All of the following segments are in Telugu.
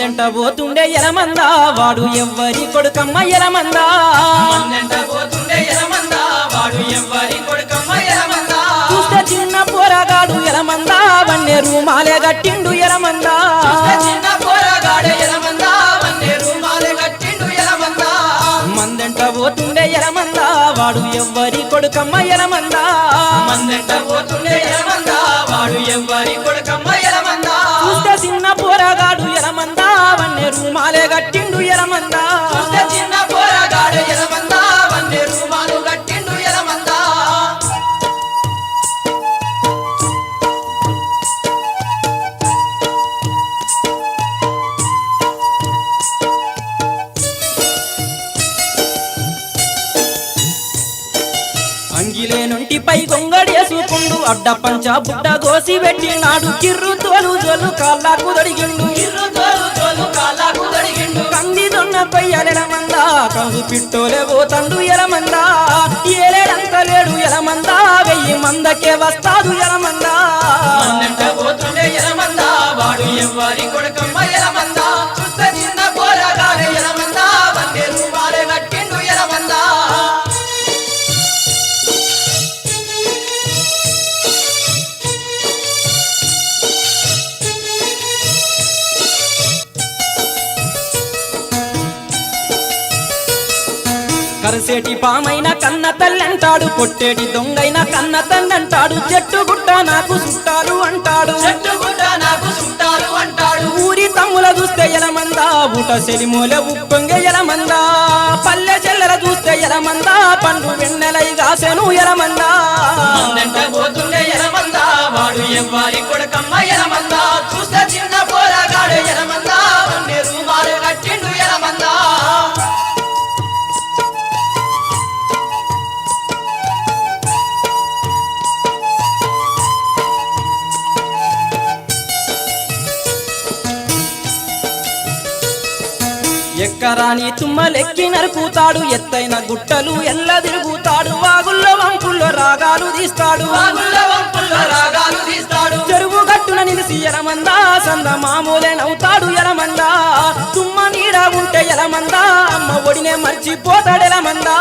మందెంట పోతుండే ఎలమందా వాడు ఎవ్వరి కొడుకమ్మ ఎలమందా చూస్తే చిన్న పోరగాడు ఎలమందా వన్నే రూమాలే కట్టిండు ఎలమందా మందెంట పోతుండే ఎలమందా వాడు ఎవ్వరి కొడుకమ్మ ఎలమందా మందెంట పోతుండే ఎలమందా గట్టిండు అంగిలే నుండి పై గొంగడేసుకుండు అడ్డ పంచ బుడ్డ గోసి పెట్టినాడు కిర్రు తోలు జోలు కాళ్ళకు దొడిగిండు కంది దొన్నపై కొయ్యలెడమందా కందు పిట్టోలే పోతండు ఎలమందా ఏలేడంత లేడు ఎలమందా వెయ్యి మందకే వస్తాడు ఎలమందా పోతుండే ఎలమందా వాడు ఎవరి కొడుకమ్మ ఎలమందా కరసేటి పామైన కన్న తల్లంటాడు కొట్టేటి దొంగైన కన్న తల్లంటాడు చెట్టు గుట్ట నాకు చుట్టాలు అంటాడు. చెట్టు గుడ్డ నాకు చుట్టాలు అంటాడు. ఊరి తమ్ముల చూస్తే ఎలమందా ఊట సెలిమూల ఉప్పొంగ ఎలమందా పల్లె చెల్లెల చూస్తే ఎలమందా పండు వెన్నెలై గాసెను ఎలమందా. పోతుండే ఎలమందా వాడు ఎవ్వరి కొడుకమ్మ ఎలమందా చూస్తే చిన్న ఎక్కరాని తుమ్మలెక్కి నరుకుతాడు ఎత్తైన గుట్టలు ఎల్ల తిరుగుతాడు వాగుల్లో వంపుల్లో రాగాలు తీస్తాడు. రాగాలు చెరువు గట్టున నిలిసి ఎలమందా సంద మామూలే నవ్వుతాడు ఎలమందా. తుమ్మ నీడ ఉంటే ఎలమందా అమ్మ ఒడినే మర్చిపోతాడు ఎలమందా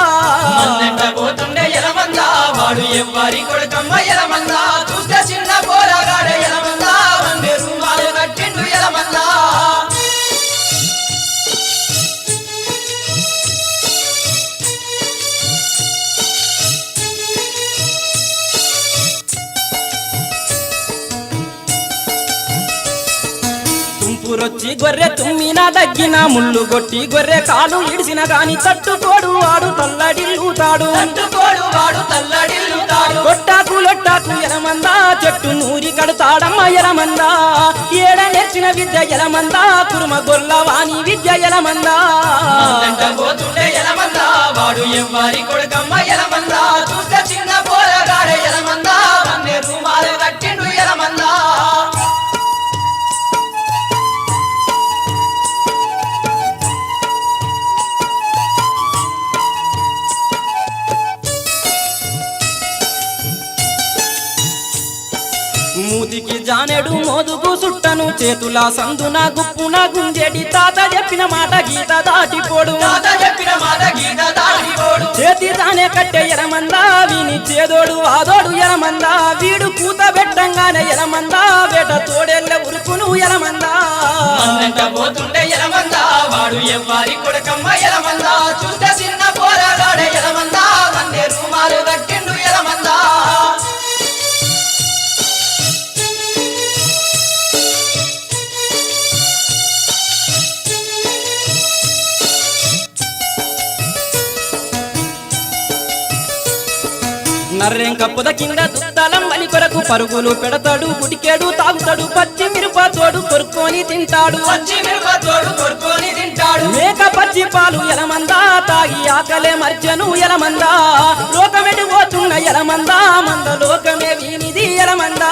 పోతుండే ఎలమందా వాడు ఎవ్వరి కొడుకమ్మ తుంపురొచ్చి గొర్రె తుమ్మిన దగ్గిన ముళ్ళు కొట్టి గొర్రె కాలు ఇడిసిన గాని తట్టుకోడు వాడు తల్లడిల్లుతాడు తట్టుకోడు వాడు తల్లడిల్లుతాడు కొట్టాకు లొట్టాకు ఎలమందా చెట్టు నూరి కడతాడమ్మ ఎలమందా. ఏడ నేర్చిన విద్య ఎలమందా కురుమ గొల్లవాణి విద్య ఎలమందా. పోతుండే ఎలమందా వాడు ఎవ్వరి కొడుకమ్మ ఎలమందా. చూస్తే చిన్న పోరగాడు ఎలమందా. మోదుగు సుట్టను చేతుల సందున గుప్పున గుంజేటి తాత చెప్పిన మాట గీత దాటిపోడు. తాత చెప్పిన మాట గీత దాటిపోడు. చేతి తానే కట్టె ఎలమందా వీని చేదోడు వాదోడు ఎలమందా వీడు కూత పెట్టంగానే ఎలమందా వేట తోడెళ్ళ ఉరుకును మందెంట పోతుండే ఎలమందా వాడు ఎవ్వరి కొడుకమ్మ ఎలమందా నర్రెంక పొద కింద దుత్తలం వలి కొరకు పరుగులు పెడతాడు గుడికేడు తాగుతాడు పచ్చి మిరపతోడు కొరుక్కొని తింటాడు. పచ్చి మిరప తోడు కొడుకొని తింటాడు. మేక పచ్చి పాలు ఎలమందా తాగి ఆకలే మర్చెను ఎలమందా. లోకమెడి పోతున్న ఎలమందా మంద లోకమే వీనిది ఎలమందా.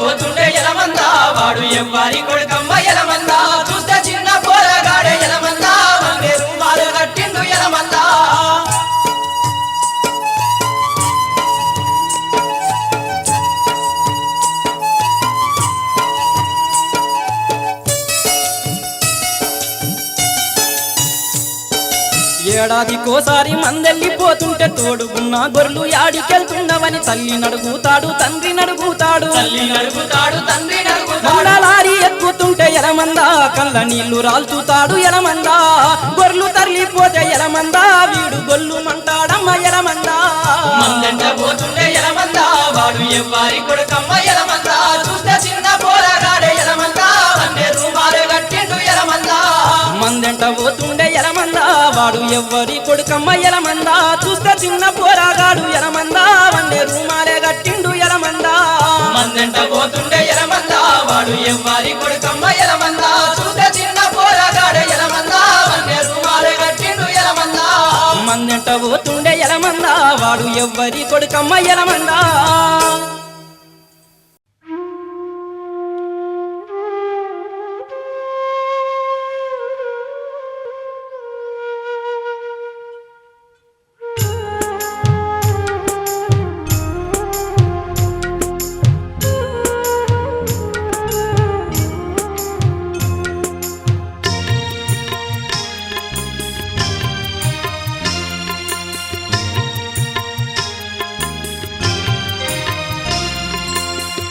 పోతుండే ఎలమందా వాడు ఎవ్వరి కొడుకమ్మ ఎలమందా. చూస్తే చిన్న ఏడాదికోసారి మందెళ్ళిపోతుంటే తోడుకున్న గొర్రెలు యాడికెళ్తున్నవని తల్లి నడుగుతాడు తండ్రి నడుగుతాడు. తల్లి తండ్రి ఎక్కుతుంటే ఎలమందా కళ్ళ నీళ్ళు రాల్చుతాడు ఎలమందా. గొర్రెలు తరలిపోతే ఎలమందా వీడు గొల్లు మంటాడమ్మ ఎలమందా. మందంట పోతుండే ఎలమందా వాడు ఎవ్వారి కొడుకమ్మ ఎలమందా. చూస్తే చిన్న వాడు ఎవ్వరి కొడుకమ్మ ఎలమందా చూస్తే చిన్న పోరాగాడు ఎలమందా వండే రూమాలే కట్టిండు ఎలమందా మందంట పోతుండే ఎలమందా వాడు ఎవ్వారి కొడుకమ్మ ఎలమందా చూస్తే చిన్న పోరగాడే ఎలమందా వన్నే రూమాలే కట్టిండు ఎలమందా మందెంట పోతుండే ఎలమందా వాడు ఎవ్వరి కొడుకమ్మ ఎలమందా